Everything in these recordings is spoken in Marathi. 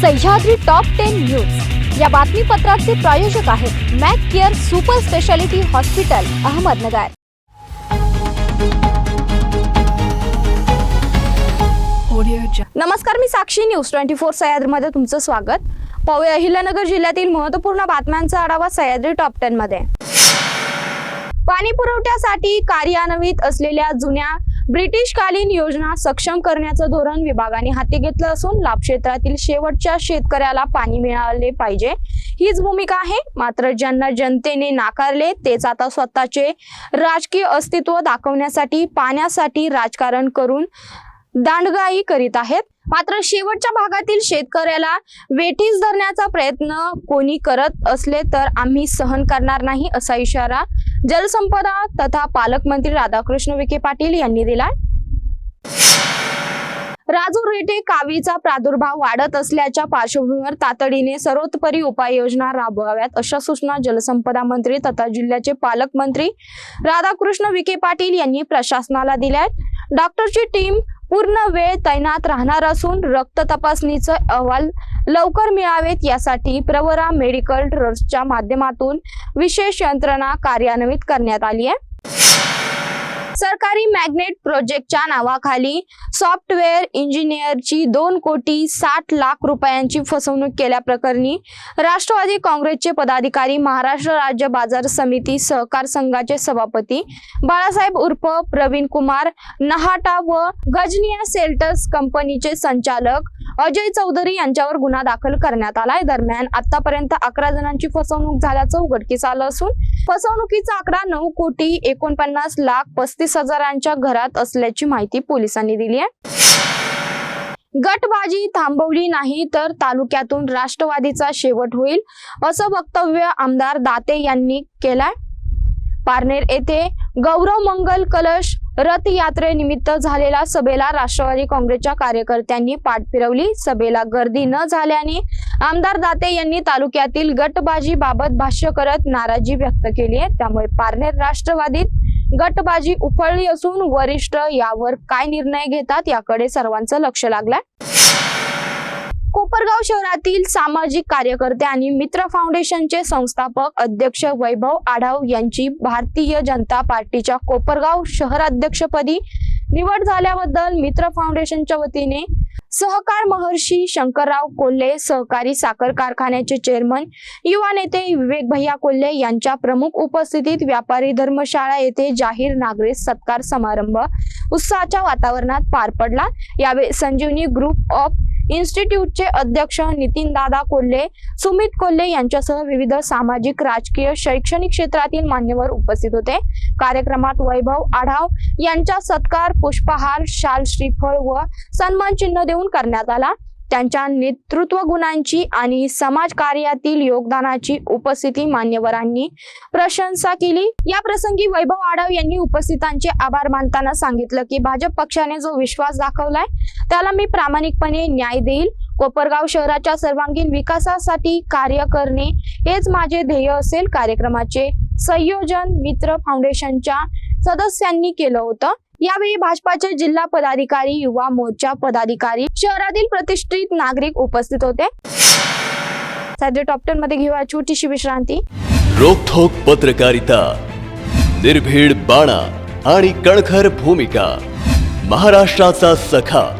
Sahyadri top ten news. या बातमीपत्राचे प्रायोजक आहेत Mac care super speciality hospital Ahmednagar. नमस्कार मी साक्षी न्यूज. ट्वेंटी फोर सह्याद्रीमध्ये तुमचं स्वागत. पाहूया अहिल्यानगर जिल्ह्यातील महत्त्वपूर्ण बातम्यांचा आढावा सह्याद्री टॉप टेन मध्ये पाणी पुरवठ्यासाठी कार्यान्वित असलेल्या जुन्या ब्रिटिशकालीन योजना सक्षम करण्याचं धोरण विभागाने हाती घेतलं असून लाभ क्षेत्रातील शेवटच्या शेतकऱ्याला पाणी मिळाले पाहिजे. हीच भूमिका आहे. मात्र ज्यांना जनतेने नाकारले तेच आता स्वतःचे राजकीय अस्तित्व दाखवण्यासाठी पाण्यासाठी राजकारण करून दांडगाई करीत आहेत. मात्र शेवटच्या भागातील शेतकऱ्याला वेठीस धरण्याचा प्रयत्न कोणी करत असले तर आम्ही सहन करणार नाही असा इशारा जलसंपदा तथा पालकमंत्री राधाकृष्ण विखे पाटील यांनी दिला राजूर येथे कावीचा प्रादुर्भाव वाढत असल्याच्या पार्श्वभूमीवर तातडीने सर्वतोपरी उपाययोजना राबवाव्यात अशा सूचना जलसंपदा मंत्री तथा जिल्ह्याचे पालकमंत्री राधाकृष्ण विखे पाटील यांनी प्रशासनाला दिल्या आहेत डॉक्टरची टीम पूर्ण वेळ तैनात राहणार असून रक्त तपासणीचे अहवाल लवकर मिळावेत यासाठी प्रवरा मेडिकल ट्रस्टच्या माध्यमातून विशेष यंत्रणा कार्यान्वित करण्यात आली आहे. सरकारी मॅग्नेट प्रोजेक्टच्या नावाखाली सॉफ्टवेअर इंजिनियरची दोन कोटी साठ लाख रुपयांची फसवणूक केल्याप्रकरणी राष्ट्रवादी काँग्रेसचे पदाधिकारी महाराष्ट्र राज्य बाजार समिती सहकार संघाचे सभापती बाळासाहेब उर्फ प्रवीण कुमार नहाटा व गजनिया सेल्टर्स कंपनीचे संचालक अजय चौधरी यांच्यावर गुन्हा दाखल करण्यात आलाय. दरम्यान आतापर्यंत अकरा जणांची फसवणूक झाल्याचं उघडकीस आलं असून फसवणुकीचा आकडा नऊ कोटी एकोणपन्नास लाख पस्तीस हजारांच्या घरात असल्याची माहिती पोलिसांनी दिली आहे. गटबाजी थांबवली नाही तर तालुक्यातून राष्ट्रवादीचा शेवट होईल असं वक्तव्य आमदार दाते यांनी केलंय. पारनेर येथे गौरव मंगल कलश रथ यात्रेनिमित्त झालेल्या सभेला राष्ट्रवादी काँग्रेसच्या कार्यकर्त्यांनी पाठ फिरवली. सभेला गर्दी न झाल्याने आमदार दाते यांनी तालुक्यातील गटबाजी बाबत भाष्य करत नाराजी व्यक्त केली आहे. त्यामुळे पारनेर राष्ट्रवादीत गटबाजी उफळली असून वरिष्ठ यावर काय निर्णय घेतात याकडे सर्वांचं लक्ष लागलंय. कोपरगाव शहरातील सामाजिक कार्यकर्ते आणि मित्र फाउंडेशनचे संस्थापक अध्यक्ष वैभव आढाव यांची भारतीय जनता पार्टीच्या कोपरगाव शहराध्यक्षपदी निवड झाल्याबद्दल मित्र फाउंडेशनच्या वतीने सहकार महर्षी शंकरराव कोल्हे सहकारी साखर कारखान्याचे चेअरमन युवा नेते विवेक भैया कोल्हे यांच्या प्रमुख उपस्थितीत व्यापारी धर्मशाळा येथे जाहीर नागरिक सत्कार समारंभ उत्साहाच्या वातावरणात पार पडला. यावेळी संजीवनी ग्रुप ऑफ इन्स्टिट्यूटचे अध्यक्ष नितीन दादा कोल्हे सुमित कोल्हे यांच्यासह विविध सामाजिक राजकीय शैक्षणिक क्षेत्रातील मान्यवर उपस्थित होते. कार्यक्रमात वैभव आढाव यांचा सत्कार पुष्पहार शाल श्रीफळ व सन्मान चिन्ह देऊन करण्यात आला. त्यांच्या नेतृत्व गुणांची आणि समाज कार्यातील योगदानाची उपस्थिती मान्यवरांनी प्रशंसा केली. या प्रसंगी वैभव आढाव यांनी उपस्थितांचे आभार मानताना सांगितलं की भाजप पक्षाने जो विश्वास दाखवलाय त्याला मी प्रामाणिकपणे न्याय देईल. कोपरगाव शहराच्या सर्वांगीण विकासासाठी कार्य करणे हेच माझे ध्येय असेल कार्यक्रमाचे. संयोजन मित्र फाउंडेशनच्या सदस्यांनी केलं होतं. यावेळी भाजपाचे जिल्हा पदाधिकारी युवा मोर्चा पदाधिकारी शहरातील प्रतिष्ठित नागरिक उपस्थित होते. सध्या टॉप टेन मध्ये घेऊया छोटीशी विश्रांती. रोखोक पत्रकारिता निर्भीड बाणा आणि कणखर भूमिका महाराष्ट्राचा सखा.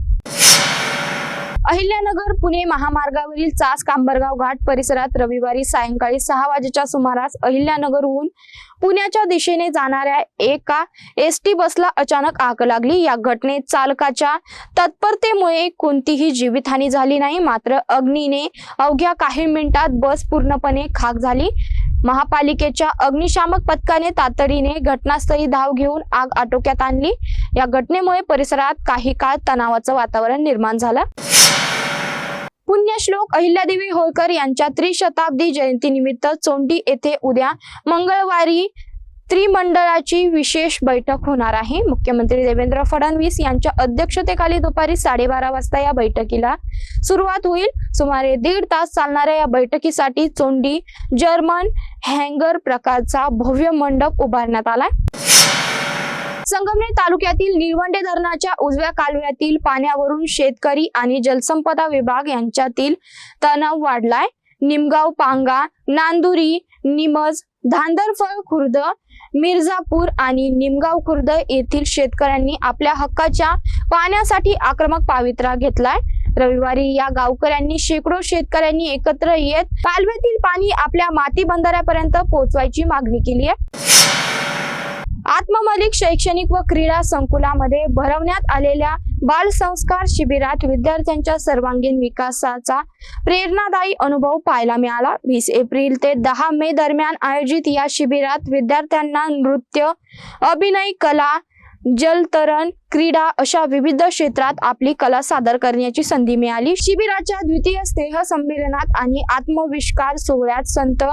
अहिल्यानगर पुणे महामार्गावरील चास कांबरगाव घाट परिसरात रविवारी सायंकाळी सहा वाजेच्या सुमारास अहिल्यानगरहून पुण्याच्या दिशेने जाणाऱ्या एका एस टी बसला अचानक आग लागली. या घटनेत चालकाच्या तत्परतेमुळे कोणतीही जीवितहानी झाली नाही. मात्र अग्नीने अवघ्या काही मिनिटात बस पूर्णपणे खाक झाली. महापालिकेच्या अग्निशामक पथकाने तातडीने घटनास्थळी धाव घेऊन आग आटोक्यात आणली. या घटनेमुळे परिसरात काही काळ तणावाचं वातावरण निर्माण झालं. पुण्यश्लोक अहिल्यादेवी होळकर यांच्या त्रिशताब्दी जयंतीनिमित्त चोंडी येथे उद्या मंगळवारी त्रिमंडळाची विशेष बैठक होणार आहे. मुख्यमंत्री देवेंद्र फडणवीस यांच्या अध्यक्षतेखाली दुपारी साडेबारा वाजता या बैठकीला सुरुवात होईल. सुमारे दीड तास चालणाऱ्या या बैठकीसाठी चोंडी जर्मन हँगर प्रकारचा भव्य मंडप उभारण्यात आलाय संगमनेर तालुक्यातील निळवंडे धरणाच्या उजव्या कालव्यातील पाण्यावरून शेतकरी आणि जलसंपदा विभाग यांच्यातील तणाव वाढलाय. निमगाव पांगा नांदुरी निमज धांदरफळ खुर्द मिर्झापूर आणि निमगाव खुर्द येथील शेतकऱ्यांनी आपल्या हक्काच्या पाण्यासाठी आक्रमक पावित्रा घेतलाय. रविवारी या गावकऱ्यांनी शेकडो शेतकऱ्यांनी एकत्र येत कालव्यातील पाणी आपल्या माती बंधाऱ्यापर्यंत पोहोचवायची मागणी केली आहे. आत्ममलिक शैक्षणिक व क्रीडा संकुलामध्ये भरवण्यात आलेल्या बाल संस्कार शिबिरात विद्यार्थ्यांच्या सर्वांगीण विकासाचा प्रेरणादायी अनुभव पाहायला मिळाला. वीस एप्रिल ते दहा मे दरम्यान आयोजित या शिबिरात विद्यार्थ्यांना नृत्य अभिनय कला जलतरण क्रीडा अशा विविध क्षेत्रात आपली कला सादर करण्याची संधी मिळाली. शिबिराच्या द्वितीय स्नेह संमेलनात आणि आत्मविष्कार सोहळ्यात संत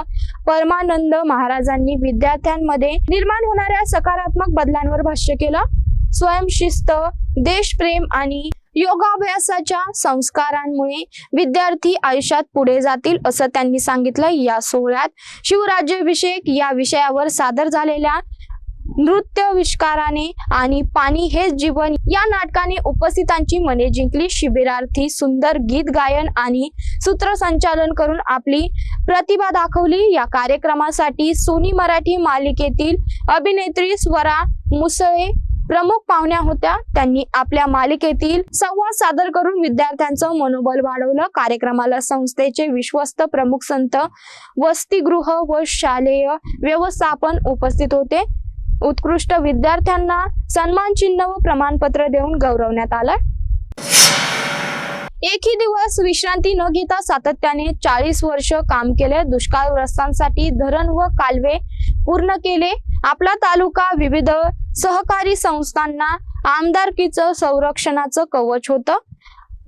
परमानंद महाराजांनी विद्यार्थ्यांमध्ये निर्माण होणाऱ्या सकारात्मक बदलांवर भाष्य केलं. स्वयंशिस्त देशप्रेम आणि योगाभ्यासाच्या संस्कारांमुळे विद्यार्थी आयुष्यात पुढे जातील असं त्यांनी सांगितलं. या सोहळ्यात शिवराज्याभिषेक या विषयावर सादर झालेल्या नृत्य विष्काराने आणि पाणी हेच जीवन या नाटकाने उपस्थितांची मने जिंकली. शिबिरार्थी सुंदर गीत गायन आणि सूत्रसंचालन करून आपली प्रतिभा दाखवली. या कार्यक्रमासाठी सोनी मराठी मालिकेतील अभिनेत्री स्वरा मुसळे प्रमुख पाहुण्या होत्या. त्यांनी आपल्या मालिकेतील संवाद सादर करून विद्यार्थ्यांचं मनोबल वाढवलं. कार्यक्रमाला संस्थेचे विश्वस्त प्रमुख संत वसतिगृह व शालेय व्यवस्थापन उपस्थित होते. उत्कृष्ट विद्यार्थ्यांना सन्मान चिन्ह व प्रमाणपत्र देऊन गौरवण्यात आलं एकही दिवस विश्रांती न घेता सातत्याने चाळीस वर्ष काम केले. दुष्काळग्रस्तांसाठी धरण व कालवे पूर्ण केले. आपला तालुका विविध सहकारी संस्थांना आमदारकीचं संरक्षणाचं कवच होतं.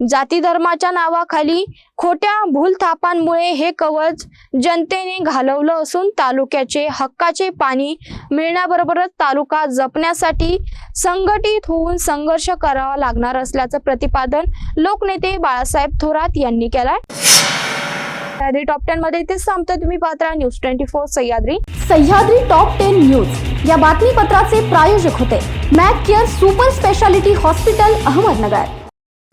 जाती धर्माच्या नावाखाली खोट्या भूलथापांमुळे हे कवच जनतेने घालवलं असून तालुक्याचे हक्काचे पाणी मिळण्याबरोबरच तालुका जपण्यासाठी संघटित होऊन संघर्ष करावा लागणार असल्याचं प्रतिपादन लोकनेते बाळासाहेब थोरात यांनी केलाय. सह्याद्री टॉप टेन मध्ये इथेच थांबतोय तुम्ही Patra. News twenty four Sahyadri. Sahyadri top ten news या बातमीपत्राचे प्रायोजक होते. Mac care super speciality hospital Ahmednagar.